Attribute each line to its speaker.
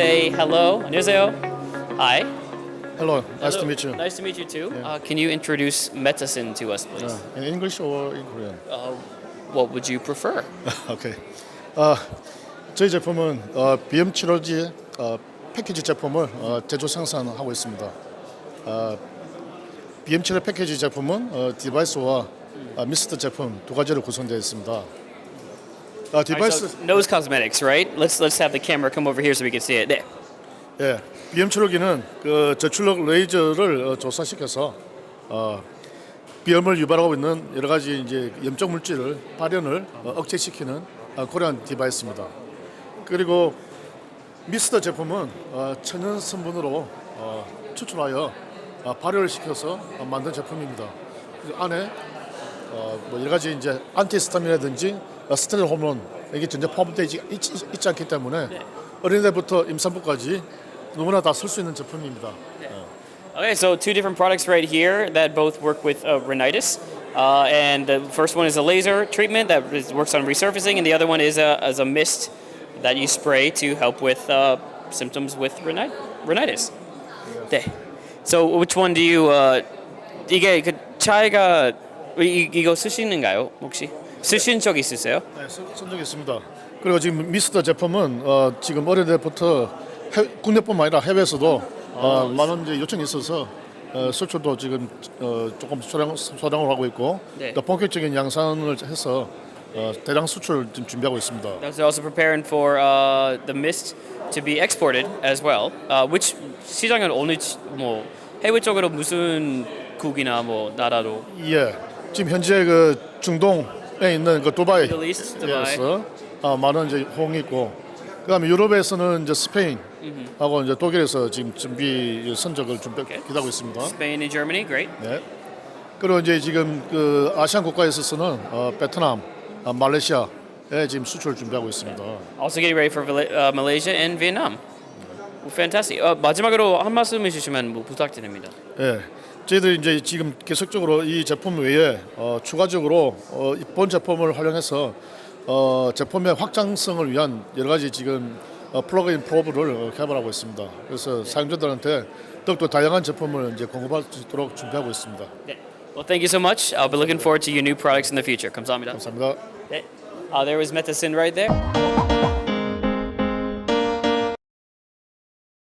Speaker 1: say hello. 안녕하세요. Hi.
Speaker 2: Hello, nice to
Speaker 1: Hello.
Speaker 2: meet you.
Speaker 1: Nice to meet you too. Uh, can you introduce Metasin to us, please?
Speaker 2: Uh, in English or in Korean?
Speaker 1: Uh, what would you prefer?
Speaker 2: 오케이. 어, 저희 제품은 어, 비염 치료제 어, 패키지 제품을 어, 제조 생산하고 있습니다. 어, 비염 치료 패키지 제품은 어, 디바이스와 어, 미스트 제품 두 가지로 구성되어 있습니다. 어,
Speaker 1: All right,
Speaker 2: 디바이스
Speaker 1: so nose cosmetics, right? Let's let's have the camera come over here so we can see it. 네.
Speaker 2: 예, 비염 치료기는 그 저출력 레이저를 어, 조사시켜서 어, 비염을 유발하고 있는 여러 가지 이제 염적 물질을 발현을 어, 억제시키는 어, 고려한 디바이스입니다. 그리고 미스터 제품은 어, 천연 성분으로 어, 추출하여 어, 발효를 시켜서 어, 만든 제품입니다. 그 안에 어, 뭐 여러 가지 이제 안티스타민이라든지 어, 스테로id 호르몬 이게 전혀 포함되어 있지, 있지, 있지 않기 때문에 어린애부터 임산부까지 누구나 다 쓸 수 있는 제품입니다.
Speaker 1: Okay, so two different products right here that both work with uh, rhinitis. Uh, and the first one is a laser treatment that is, works on resurfacing, and the other one is a, is a mist that you spray to help with uh, symptoms with rhini- rhinitis. 네. So which one do you uh, 이게 그 차이가 이, 이거 쓰시는가요 혹시 쓰신 적 있으세요?
Speaker 2: 네, 선적이 있습니다. 그리고 지금 미스터 제품은 어, 지금 어린애부터 해, 국내뿐만 아니라 해외에서도 어, 많은 이제 요청이 있어서 어, 수출도 지금 어, 조금 소량, 소량을 하고 있고
Speaker 1: 네.
Speaker 2: 또 본격적인 양산을 해서 어, 대량 수출 지금 준비하고 있습니다.
Speaker 1: They're also preparing for uh, the mist to be exported as well. Uh, which 시장은 어느 지- 뭐 해외 쪽으로 무슨 국이나 뭐 나라로
Speaker 2: 예, 지금 현재 그 중동 에 있는 그 두바이
Speaker 1: Middle East, 두바이.
Speaker 2: 에서 어, 많은 이제 호응이 있고 그다음에 유럽에서는 이제 스페인하고 이제 독일에서 지금 준비 선적을 준비 기다리고 있습니다.
Speaker 1: Spain and Germany, great.
Speaker 2: 네. 그리고 이제 지금 그 아시안 국가에 있어서는 어, 베트남, 아, 말레이시아에 지금 수출 준비하고 있습니다.
Speaker 1: Also getting ready for uh, Malaysia and Vietnam. Fantastic. 어, 마지막으로 한 말씀 해주시면 뭐 부탁드립니다.
Speaker 2: 예. 저희들이 이제 지금 계속적으로 이 제품 외에 어, 추가적으로 어, 이본 제품을 활용해서 어, 제품의 확장성을 위한 여러 가지 지금 어, 플러그인 프로브를 어, 개발하고 있습니다. 그래서 사용자들한테 더욱더 다양한 제품을 이제 공급할 수 있도록 준비하고 있습니다.
Speaker 1: 네. Well, thank you so much. I'll be looking forward to your new products in the future. 감사합니다.
Speaker 2: 감사합니다.
Speaker 1: 네. Uh, there was Metasin right there.